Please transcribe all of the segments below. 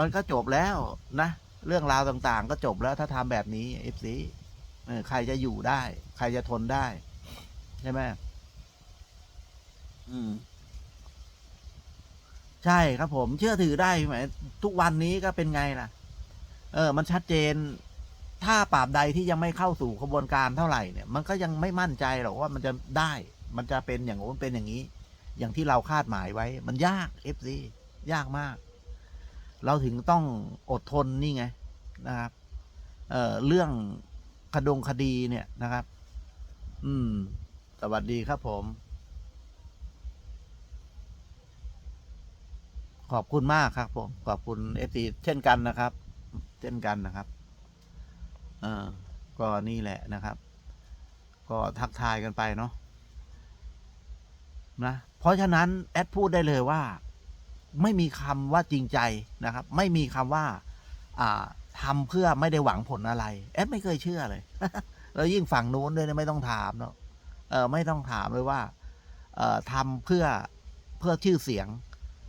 มันก็จบแล้วนะ เรื่องราวต่างๆ ก็จบแล้วถ้าทำแบบนี้เอฟซีใครจะอยู่ได้ ใครจะทนได้ ใช่ไหมอืม ใช่ครับผมเชื่อถือได้ไหมทุกวันนี้ก็เป็นไงล่ะ เออ มันชัดเจน ถ้าปราบใดที่ยังไม่เข้าสู่กระบวนการเท่าไหร่เนี่ย มันก็ยังไม่มั่นใจหรอกว่ามันจะได้ มันจะเป็นอย่างโน้นเป็นอย่างนี้ อย่างที่เราคาดหมายไว้ มันยากเอฟซียากมาก เราถึงต้องอดทนนี่ไงนะครับเอ่อเรื่องคดงคดีเนี่ยนะครับ อืม สวัสดีครับผม ขอบคุณมากครับผมขอบคุณเอฟซีเช่นกันนะครับ เช่นกันนะครับ เออก็นี่แหละนะครับ ก็ทักทายกันไปเนาะนะเพราะฉะนั้น แอดพูดได้เลยว่า ไม่มีคำว่าจริงใจนะครับ ไม่มีคำว่าอ่าทำเพื่อไม่ได้หวังผลอะไร แอดไม่เคยเชื่อเลย แล้วยิ่งฝั่งนู้นด้วยไม่ต้องถามเนาะเออไม่ต้องถามเลยว่าเออทำเพื่อเพื่อชื่อเสียง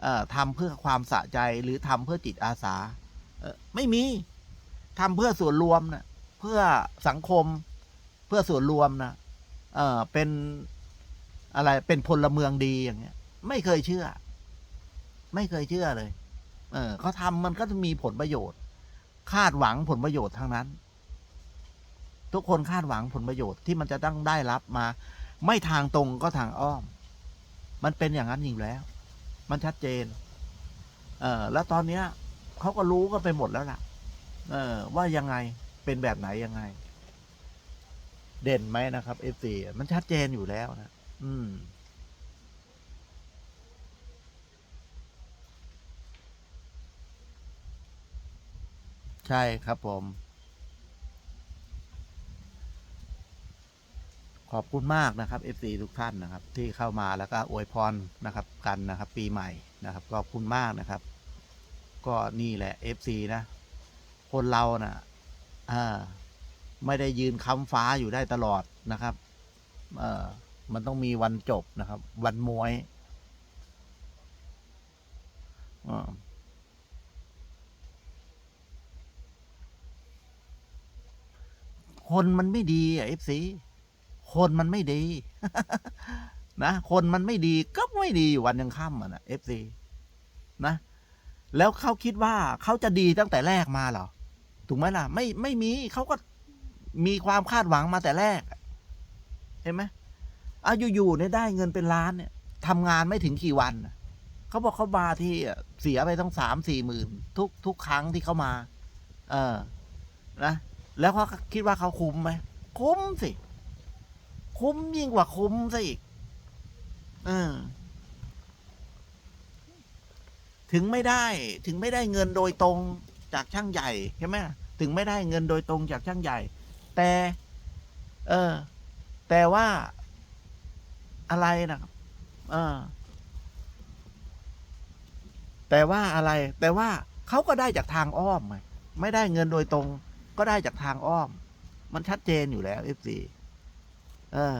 เอ่อทำเพื่อความสะใจหรือทำเพื่อจิตอาสาเออไม่มีทำเพื่อส่วนรวมนะเพื่อสังคมเพื่อส่วนรวมนะเออเป็นอะไรเป็นพลเมืองดีอย่างเงี้ย ไม่เคยเชื่อ ไม่เคยเชื่อเลย เออเขาทำมันก็จะมีผลประโยชน์ คาดหวังผลประโยชน์ทั้งนั้น ทุกคนคาดหวังผลประโยชน์ที่มันจะต้องได้รับมา ไม่ทางตรงก็ทางอ้อม มันเป็นอย่างนั้นอยู่แล้ว มันชัดเจน เออแล้วตอนเนี้ยเขาก็รู้กันไปหมดแล้วล่ะ เออ ว่ายังไงเป็นแบบไหนยังไง เด่นไหมนะครับเอฟซีมันชัดเจนอยู่แล้วนะ อืม ใช่ครับผม ขอบคุณมากนะครับ FC ทุกท่านนะครับ ที่เข้ามาแล้วก็อวยพรนะครับ กันนะครับ ปีใหม่นะครับขอบคุณมากนะครับ ก็นี่แหละ FC นะ คนเรานะ่ะอ่าไม่ได้ยืนค้ำฟ้าอยู่ได้ตลอดนะครับ เออมันต้องมีวันจบนะครับ วันมวยอ่า คนมันไม่ดีอะ FC คนมันไม่ดี นะ คนมันไม่ดีก็ไม่ดีอยู่วันยังค่ำอะนะ FC นะ แล้วเขาคิดว่าเขาจะดีตั้งแต่แรกมาเหรอ ถูกไหมล่ะ ไม่ไม่มีเขาก็มีความคาดหวังมาแต่แรก เห็นไหมอาอยู่ๆเนี่ยได้เงินเป็นล้านเนี่ยทำงานไม่ถึงกี่วันเขาบอกเขามาที่เสียไปต้องสามสี่หมื่นทุกทุกครั้งที่เขามา เออ นะ แล้วเขาคิดว่าเขาคุ้มไหมคุ้มสิ คุ้มยิ่งกว่าคุ้มซะอีกเออถึงไม่ได้ถึงไม่ได้เงินโดยตรงจากช่างใหญ่ใช่ไหมถึงไม่ได้เงินโดยตรงจากช่างใหญ่ แต่ เออ แต่ว่าอะไรนะครับเออ แต่ว่าอะไร แต่ว่าเขาก็ได้จากทางอ้อมไงไม่ได้เงินโดยตรง ก็ได้จากทางอ้อม มันชัดเจนอยู่แล้วเอฟซีเออ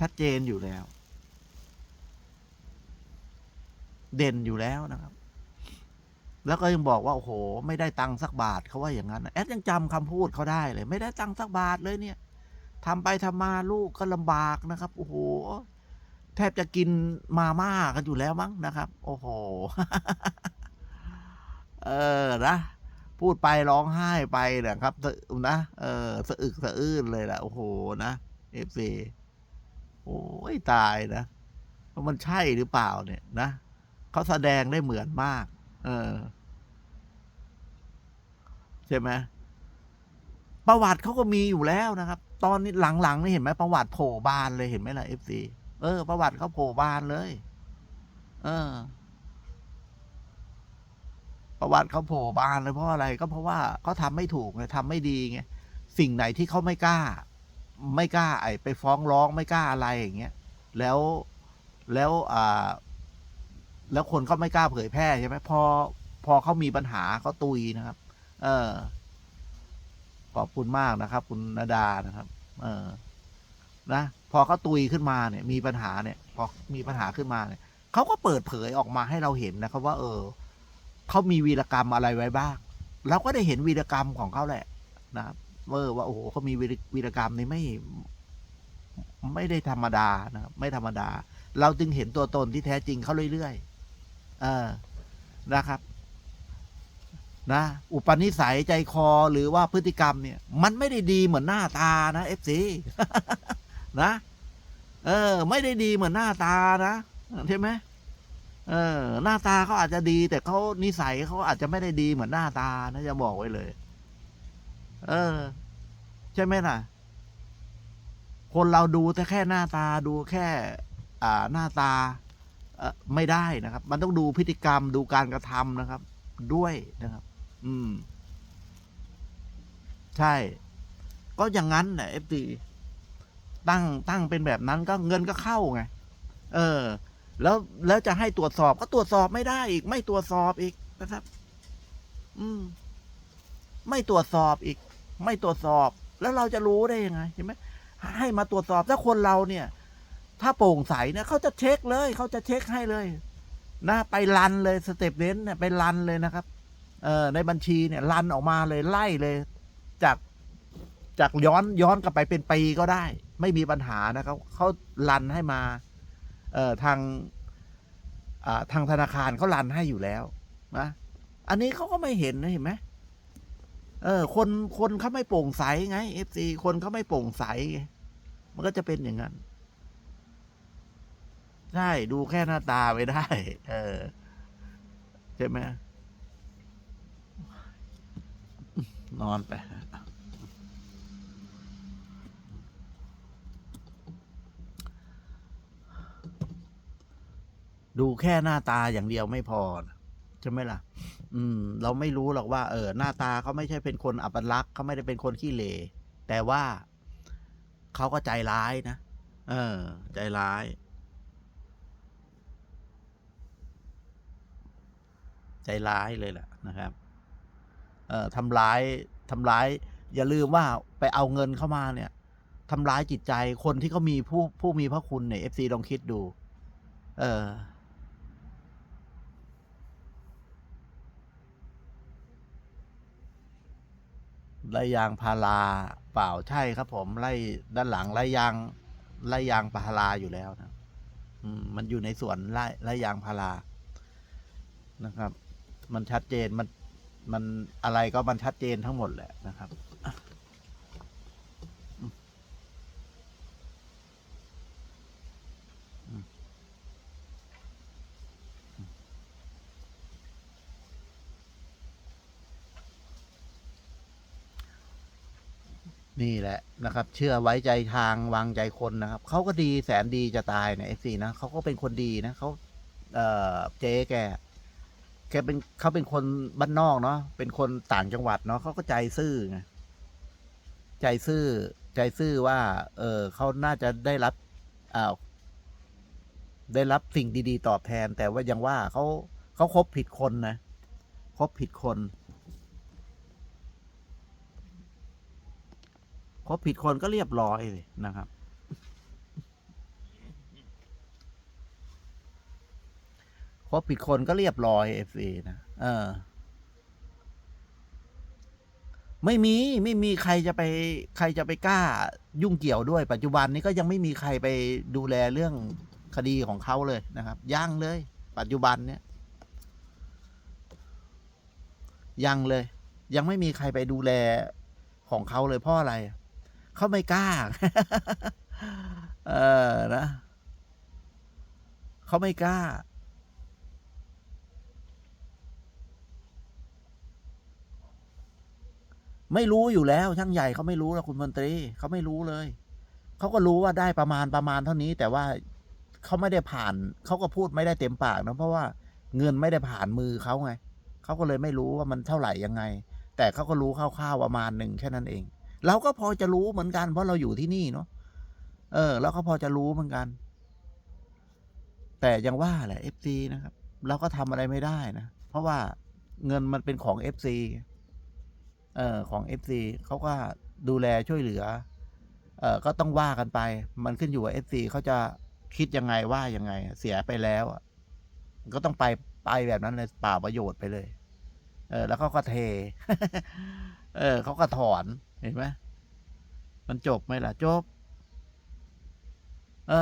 ชัดเจนอยู่แล้ว เด่นอยู่แล้วนะครับ แล้วก็ยังบอกว่า โอ้โห ไม่ได้ตังค์สักบาทเขาว่าอย่างนั้นแอดยังจำคำพูดเขาได้เลย ไม่ได้ตังค์สักบาทเลยเนี่ยทำไปทำมาลูกก็ลำบากนะครับ โอ้โห แทบจะกินมาม่ากันอยู่แล้วมั้งนะครับ โอ้โห เออนะ พูดไปร้องไห้ไปนะครับนะเออสะอึกสะอื้นเลยแหละโอ้โหนะเอฟซีโอ้ยตายนะว่ามันใช่หรือเปล่าเนี่ยนะเขาแสดงได้เหมือนมาก เออ ใช่ไหมประวัติเขาก็มีอยู่แล้วนะครับ ตอนนี้หลังๆนี่เห็นไหมประวัติโผล่บานเลยเห็นไหมล่ะเอฟซีเออ ประวัติเขาโผล่บานเลย เออ ประวัติเขาโผล่บานเลยเพราะอะไรก็เพราะว่าเขาทำไม่ถูกไงทำไม่ดีไงสิ่งไหนที่เขาไม่กล้า ไม่กล้าไอไปฟ้องร้องไม่กล้าอะไรอย่างเงี้ยแล้วแล้วอ่าแล้วคนเขาไม่กล้าเผยแพร่ใช่ไหมพอพอเขามีปัญหาเขาตุยนะครับ เออ ขอบคุณมากนะครับ คุณนาดานะครับ เออ นะพอเขาตุยขึ้นมาเนี่ย มีปัญหาเนี่ย พอมีปัญหาขึ้นมาเนี่ยเขาก็เปิดเผยออกมาให้เราเห็นนะครับ ว่า เออ เขามีวีรกรรมอะไรไว้บ้างเราก็ได้เห็นวีรกรรมของเขาแหละนะครับเออว่าโอ้โหเขามีวีรวีรกรรมนี่ไม่ ไม่ได้ธรรมดานะครับไม่ธรรมดา เราจึงเห็นตัวตนที่แท้จริงเขาเรื่อยๆเออนะครับ นะ อุปนิสัยใจคอหรือว่าพฤติกรรมเนี่ย มันไม่ได้ดีเหมือนหน้าตานะเอฟซีนะ เออ ไม่ได้ดีเหมือนหน้าตานะใช่ไหม เออ หน้าตาเขาอาจจะดี แต่เขานิสัยเขาอาจจะไม่ได้ดีเหมือนหน้าตานะจะบอกไว้เลย เออ ใช่ไหมล่ะ คนเราดูแต่แค่หน้าตาดูแค่ อ่าหน้าตาเออไม่ได้นะครับ มันต้องดูพฤติกรรมดูการกระทำนะครับ ด้วยนะครับ อืม ใช่ ก็อย่างนั้นแหละเอฟซีตั้งตั้งเป็นแบบนั้นก็เงินก็เข้าไง เออ แล้วแล้วจะให้ตรวจสอบก็ตรวจสอบไม่ได้อีก ไม่ตรวจสอบอีกนะครับ อืม ไม่ตรวจสอบอีก ไม่ตรวจสอบ แล้วเราจะรู้ได้ยังไงใช่ไหมให้มาตรวจสอบถ้าคนเราเนี่ย ถ้าโปร่งใสเนี่ยเขาจะเช็คเลยเขาจะเช็คให้เลย นะไปรันเลยสเต็ปเน้นเนี่ยไปรันเลยนะครับ เอ่อในบัญชีเนี่ยรันออกมาเลยไล่เลย จากจากย้อนย้อนกลับไปเป็นปีก็ได้ ไม่มีปัญหานะครับเขารันให้มา ทางทางธนาคารเขารันให้อยู่แล้วนะอันนี้เขาก็ไม่เห็นนะเห็นไหมเออ คนคนเขาไม่โปร่งใสไงเอฟซีคนเขาไม่โปร่งใสไงมันก็จะเป็นอย่างนั้นใช่ดูแค่หน้าตาไม่ได้ เออใช่ไหมนอนไป ดูแค่หน้าตาอย่างเดียวไม่พอใช่ไหมล่ะ อืม เราไม่รู้หรอกว่า เออ หน้าตาเขาไม่ใช่เป็นคนอัปลักษณ์เขาไม่ได้เป็นคนขี้เหร่แต่ว่าเขาก็ใจร้ายนะเออ ใจร้าย ใจร้ายเลยแหละนะครับ เอ่อทำร้ายทำร้าย อย่าลืมว่าไปเอาเงินเข้ามาเนี่ยทำร้ายจิตใจคนที่เขามีผู้ผู้มีพระคุณเนี่ยเอฟซีลองคิดดู เออ ไล่ยางพาราเปล่าใช่ครับ ผมไล่ด้านหลังไล่ยางไล่ยางพาราอยู่แล้วนะมันอยู่ในสวนไล่ไร่ยางพารานะครับ มันชัดเจนมันมันอะไรก็มันชัดเจนทั้งหมดแหละนะครับอะอืมอืมอืม นี่แหละนะครับ เชื่อไว้ใจทางวางใจคนนะครับเขาก็ดีแสนดีจะตายเนี่ยเอฟซีนะเขาก็เป็นคนดีนะเขาเอ่อเจ๊แกแกเป็นเขาเป็นคนบ้านนอกเนาะเป็นคนต่างจังหวัดเนาะเขาก็ใจซื่อไงใจซื่อ ใจซื่อว่า เออเขาน่าจะได้รับอ่าได้รับสิ่งดี ๆ ตอบแทน แต่ว่ายังว่าเขาเขาคบผิดคนนะคบผิดคน คบผิดคนก็เรียบร้อยเลยนะครับพบผิดคนก็เรียบร้อยเอฟซีนะเออ ไม่มีไม่มีใครจะไป ใครจะไปกล้ายุ่งเกี่ยวด้วย ปัจจุบันนี้ก็ยังไม่มีใครไปดูแลเรื่องคดีของเขาเลยนะครับยังเลย ปัจจุบันเนี้ยยังเลย ยังไม่มีใครไปดูแลของเขาเลยเพราะอะไร เขาไม่กล้า เออนะเขาไม่กล้า ไม่รู้อยู่แล้ว ช่างใหญ่เขาไม่รู้แล้วคุณมนตรีเขาไม่รู้เลยเขาก็รู้ว่าได้ประมาณประมาณเท่านี้ แต่ว่าเขาไม่ได้ผ่านเขาก็พูดไม่ได้เต็มปากนะเพราะว่าเงินไม่ได้ผ่านมือเขาไงเขาก็เลยไม่รู้ว่ามันเท่าไหร่ยังไง แต่เขาก็รู้คร่าวๆประมาณหนึ่งแค่นั้นเอง เราก็พอจะรู้เหมือนกัน เพราะเราอยู่ที่นี่เนาะเออแล้วก็พอจะรู้เหมือนกัน แต่ยังว่าแหละเอฟซีนะครับ เราก็ทำอะไรไม่ได้นะเพราะว่าเงินมันเป็นของเอฟซีเอ่อของ FC เขาก็ดูแลช่วยเหลือ เอ่อก็ต้องว่ากันไป มันขึ้นอยู่กับ FC เขาจะคิดยังไงว่ายังไง เสียไปแล้วก็ต้องไปไปแบบนั้นเลยป่าประโยชน์ไปเลย เออ แล้วเขาก็เท เออเขาก็ถอน เห็นไหมมันจบไหมล่ะ จบ เออ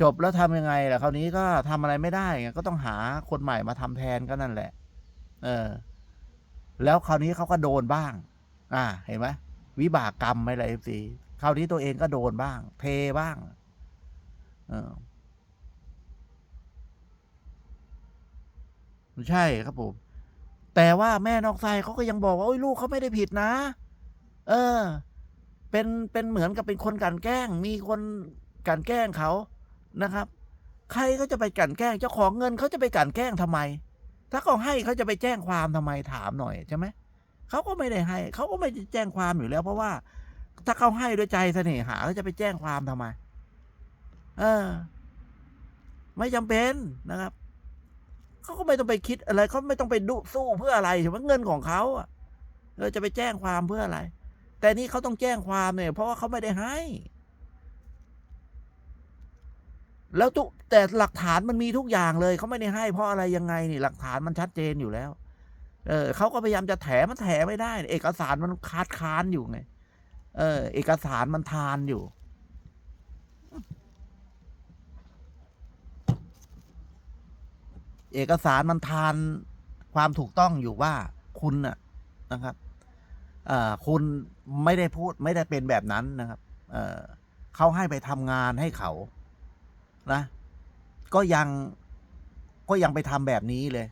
จบแล้วทำยังไงล่ะคราวนี้ก็ทำอะไรไม่ได้ไงก็ต้องหาคนใหม่มาทำแทนก็นั่นแหละ เออ แล้วคราวนี้เขาก็โดนบ้าง อ่า เห็นไหมวิบากกรรมไหมล่ะเอฟซีคราวนี้ตัวเองก็โดนบ้าง เทบ้าง เออใช่ครับผม แต่ว่าแม่นอกไซเขาก็ยังบอกว่าโอ้ยลูกเขาไม่ได้ผิดนะ เออ เป็นเป็นเหมือนกับเป็นคนกลันแกล้ง มีคนกลันแกล้งเขานะครับ ใครก็จะไปกลันแกล้งเจ้าของเงินเขาจะไปกลันแกล้งทำไม ถ้าเขาให้เขาจะไปแจ้งความทำไมถามหน่อยใช่ไหมเขาก็ไม่ได้ให้เขาก็ไม่ได้แจ้งความอยู่แล้ว เพราะว่า ถ้าเขาให้ด้วยใจเสน่หาเขาจะไปแจ้งความทำไม เออ ไม่จำเป็นนะครับ เขาก็ไม่ต้องไปคิดอะไรเขาไม่ต้องไปดุสู้เพื่ออะไรใช่ไหมเงินของเขาอะเออจะไปแจ้งความเพื่ออะไร แต่นี่เขาต้องแจ้งความเนี่ย เพราะว่าเขาไม่ได้ให้ แล้วตุแต่หลักฐานมันมีทุกอย่างเลยเขาไม่ได้ให้เพราะอะไรยังไงนี่หลักฐานมันชัดเจนอยู่แล้ว เออเขาก็พยายามจะแถมันแถไม่ได้ เอกสารมันคาดค้านอยู่ไงเออ เอกสารมันทานอยู่ เอกสารมันทานความถูกต้องอยู่ว่าคุณนะครับคุณไม่ได้พูดไม่ได้เป็นแบบนั้นนะครับเเขาให้ไปทำงานให้เขานะ ก็ยังก็ยังไปทำแบบนี้เลย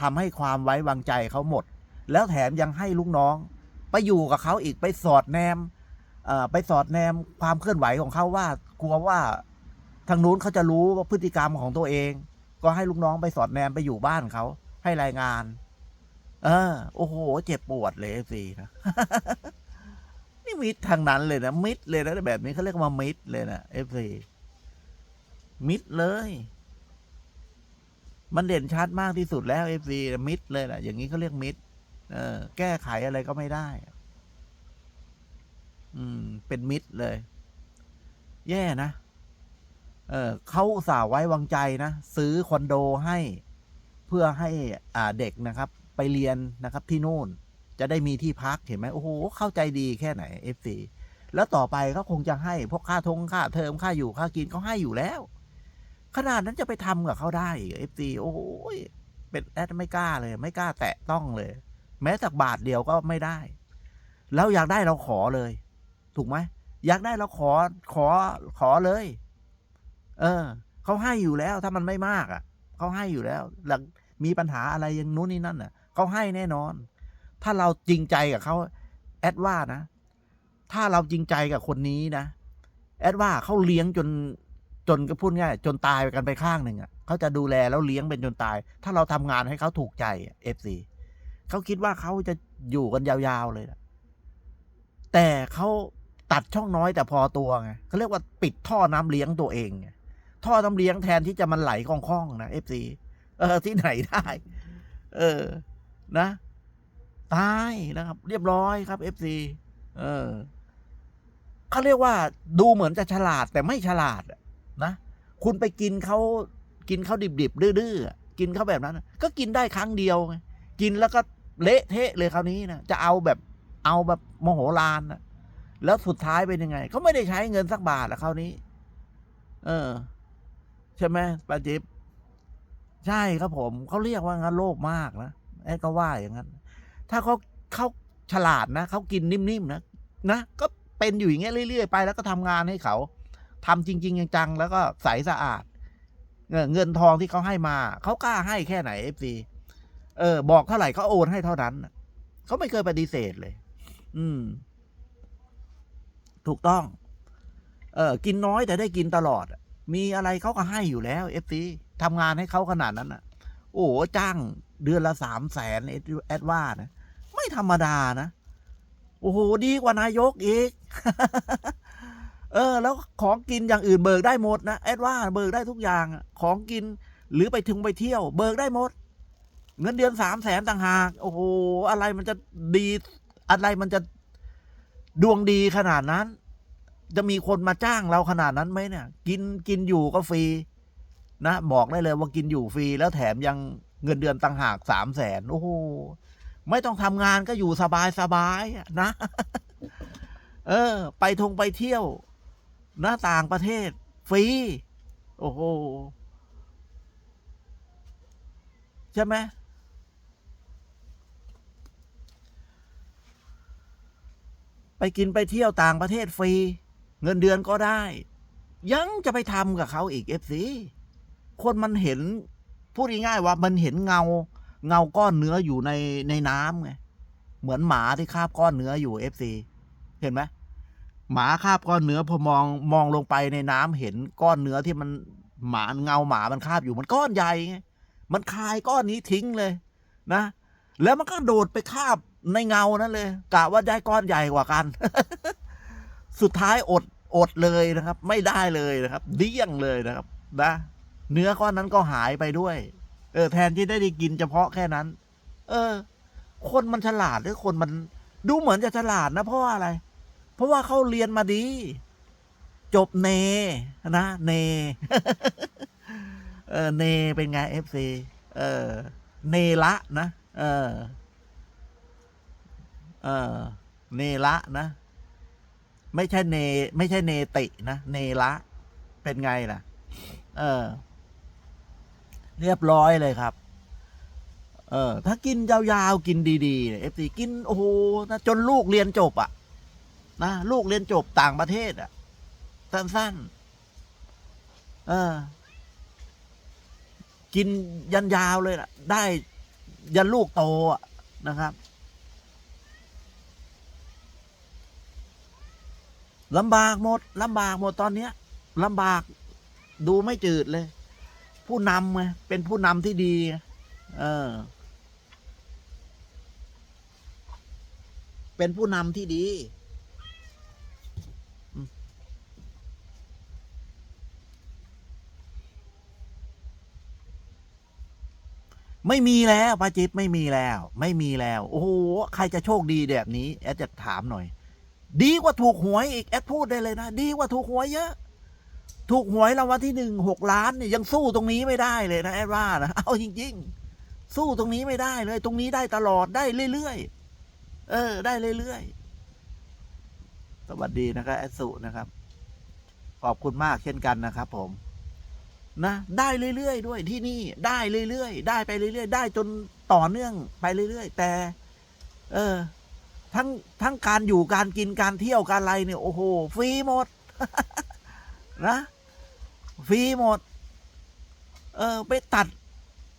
ทำให้ความไว้วางใจเขาหมด แล้วแถมยังให้ลูกน้อง ไปอยู่กับเขาอีกไปสอดแนมไปสอดแนมความเคลื่อนไหวของเขาว่ากลัวว่าทางนู้นเขาจะรู้ว่าพฤติกรรมของตัวเอง ก็ให้ลูกน้องไปสอดแนมไปอยู่บ้านเขา ให้รายงาน เออ โอ้โห เจ็บปวดเลยสินะนี่มิดทางนั้นเลยนะมิดเลยนะแบบนี้เขาเรียกว่ามิดเลยนะเอฟซีมิดเลย มันเด่นชัดมากที่สุดแล้วเอฟซีมิดเลยแหละอย่างนี้เขาเรียกมิดเออ แก้ไขอะไรก็ไม่ได้ อืม เป็นมิดเลย แย่นะ เออเขาสาห์ไว้วางใจนะ ซื้อคอนโดให้เพื่อให้อ่าเด็กนะครับ ไปเรียนนะครับที่นู่น จะได้มีที่พักเห็นไหมโอ้โหเข้าใจดีแค่ไหนเอฟซีแล้วต่อไปเขาคงจะให้พวกค่าทงค่าเทอมค่าอยู่ค่ากินเขาให้อยู่แล้ว ขนาดนั้นจะไปทำกับเขาได้เอฟซีโอ้โหเป็นแอดไม่กล้าเลย ไม่กล้าแตะต้องเลย แม้แต่บาทเดียวก็ไม่ได้ แล้วอยากได้เราขอเลย ถูกไหมอยากได้เราขอขอขอเลย เออเขาให้อยู่แล้ว ถ้ามันไม่มากอะเขาให้อยู่แล้วหลังมีปัญหาอะไรอย่างนู้นนี่นั่นอะเขาให้แน่นอน ถ้าเราจริงใจกับเขาแอดว่านะ ถ้าเราจริงใจกับคนนี้นะ แอดว่าเขาเลี้ยงจนจนก็พูดง่ายจนตายไปกันไปข้างหนึ่งอะเขาจะดูแลแล้วเลี้ยงเป็นจนตาย ถ้าเราทำงานให้เขาถูกใจเอฟซีเขาคิดว่าเขาจะอยู่กันยาวๆเลยนะแต่เขาตัดช่องน้อยแต่พอตัวไงเขาเรียกว่าปิดท่อน้ำเลี้ยงตัวเองไง ท่อน้ำเลี้ยงแทนที่จะมันไหลคล่องๆนะเอฟซีเออที่ไหนได้ เออ นะ ตายนะครับ เรียบร้อยครับเอฟซีเออเขาเรียกว่า ดูเหมือนจะฉลาดแต่ไม่ฉลาดนะคุณไปกินเขากินเขาดิบๆดื้อๆกินเขาแบบนั้น ก็กินได้ครั้งเดียว กินแล้วก็เละเทะเลยคราวนี้นะจะเอาแบบเอาแบบโมโหลานนะแล้วสุดท้ายเป็นยังไงเขาไม่ได้ใช้เงินสักบาทอะคราวนี้ เออ ใช่ไหมปาจิบใช่ครับผม เขาเรียกว่างั้นโลภมากนะแอดก็ว่าอย่างนั้น ถ้าเขาเขาฉลาดนะเขากินนิ่มๆนะนะก็เป็นอยู่อย่างเงี้ยเรื่อยๆไป แล้วก็ทำงานให้เขาทำจริง ๆ จังๆแล้วก็ใสสะอาด เงินทองที่เขาให้มา เขากล้าให้แค่ไหนเอฟซีเออ บอกเท่าไหร่เขาโอนให้เท่านั้นเขาไม่เคยปฏิเสธเลย อืม ถูกต้อง เออ กินน้อยแต่ได้กินตลอด มีอะไรเขาก็ให้อยู่แล้วเอฟซีทำงานให้เขาขนาดนั้นอะ โอ้จ้างเดือนละสามแสนแอดว่านะ ไม่ธรรมดานะ โอ้โห ดีกว่านายกอีก เออ แล้วของกินอย่างอื่นเบิกได้หมดนะแอดว่าเบิกได้ทุกอย่าง ของกินหรือไปถึงไปเที่ยว เบิกได้หมด เงินเดือนสามแสนต่างหาก โอ้โห อะไรมันจะดี อะไรมันจะดวงดีขนาดนั้น จะมีคนมาจ้างเราขนาดนั้นไหมเนี่ย กินกินอยู่ก็ฟรีนะบอกได้เลยว่ากินอยู่ฟรีแล้วแถมยังเงินเดือนต่างหากสามแสนโอ้โหไม่ต้องทำงานก็อยู่สบายสบายๆนะ เออ ไปทงไปเที่ยวนะต่างประเทศ ฟรี โอ้โหใช่ไหมไปกินไปเที่ยวต่างประเทศฟรี เงินเดือนก็ได้ ยังจะไปทำกับเขาอีกเอฟซีคนมันเห็นพูดง่ายๆว่ามันเห็นเงา เงาก้อนเนื้ออยู่ในในน้ำไงเหมือนหมาที่คาบก้อนเนื้ออยู่เอฟซีเห็นไหมหมาคาบก้อนเนื้อพอมองมองลงไปในน้ำเห็นก้อนเนื้อที่มันหมาเงาหมามันคาบอยู่มันก้อนใหญ่ไงมันคายก้อนนี้ทิ้งเลยนะ แล้วมันก็โดดไปคาบในเงานั้นเลยกะว่าได้ก้อนใหญ่กว่ากัน สุดท้ายอดอดเลยนะครับ ไม่ได้เลยนะครับ เดี้ยงเลยนะครับนะเนื้อก้อนนั้นก็หายไปด้วย เออ แทนที่ได้ได้กินเฉพาะแค่นั้น เออ คนมันฉลาดหรือคนมันดูเหมือนจะฉลาดนะเพราะอะไร เพราะว่าเขาเรียนมาดี จบเนนะเน เออเนเป็นไงเอฟซีเออ เนละนะ เออ เออ เนละนะ ไม่ใช่เน ไม่ใช่เนตินะ เนละเป็นไงล่ะ เออ เรียบร้อยเลยครับ เออ ถ้ากินยาวๆ กินดีๆเนี่ยเอฟซีกินโอ้โหนะจนลูกเรียนจบอะ่ะ นะลูกเรียนจบต่างประเทศอะ่ะ สั้นๆ เออ กินยันยาวเลยล่ะ ได้ยันลูกโตอะนะครับ ลำบากหมดลำบากหมดตอนเนี้ยลำบากดูไม่จืดเลย ผู้นำไงเป็นผู้นำที่ดี เออ เป็นผู้นำที่ดีไม่มีแล้วป้าจิ๊บไม่มีแล้ว ไม่มีแล้ว โอ้โห ใครจะโชคดีแบบนี้ แอดจะถามหน่อย ดีกว่าถูกหวยอีกแอดพูดได้เลยนะ ดีกว่าถูกหวยเยอะ ถูกหวยรางวัลที่หนึ่งหกล้านเนี่ยยังสู้ตรงนี้ไม่ได้เลยนะแอดว่านะเอาจริง ๆ สู้ตรงนี้ไม่ได้เลย ตรงนี้ได้ตลอดได้เรื่อยๆเออ ได้เรื่อยๆสวัสดีนะครับแอดสุนะครับ ขอบคุณมากเช่นกันนะครับ ผมนะได้เรื่อย ๆ ด้วยที่นี่ได้เรื่อยๆได้ไปเรื่อย ๆ ได้จนต่อเนื่องไปเรื่อย ๆ แต่ เออ ทั้งทั้งการอยู่การกินการเที่ยวการอะไรเนี่ยโอ้โหฟรีหมดนะฟรีหมด เออ ไปตัด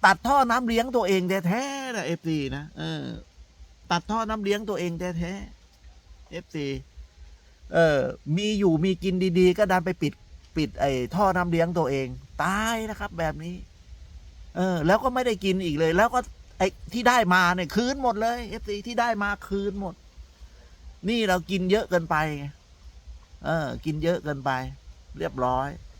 ตัดท่อน้ำเลี้ยงตัวเองแท้ๆนะเอฟซีนะเออ ตัดท่อน้ำเลี้ยงตัวเองแท้ๆเอฟซีเออ มีอยู่มีกินดี ๆ ก็ดันไปปิด ปิดไอ้ท่อน้ำเลี้ยงตัวเอง ตายนะครับ แบบนี้ เออ แล้วก็ไม่ได้กินอีกเลย แล้วก็ไอ้ที่ได้มาเนี่ยคืนหมดเลยเอฟซีที่ได้มาคืนหมด นี่เรากินเยอะเกินไปไงเออ กินเยอะเกินไป เรียบร้อย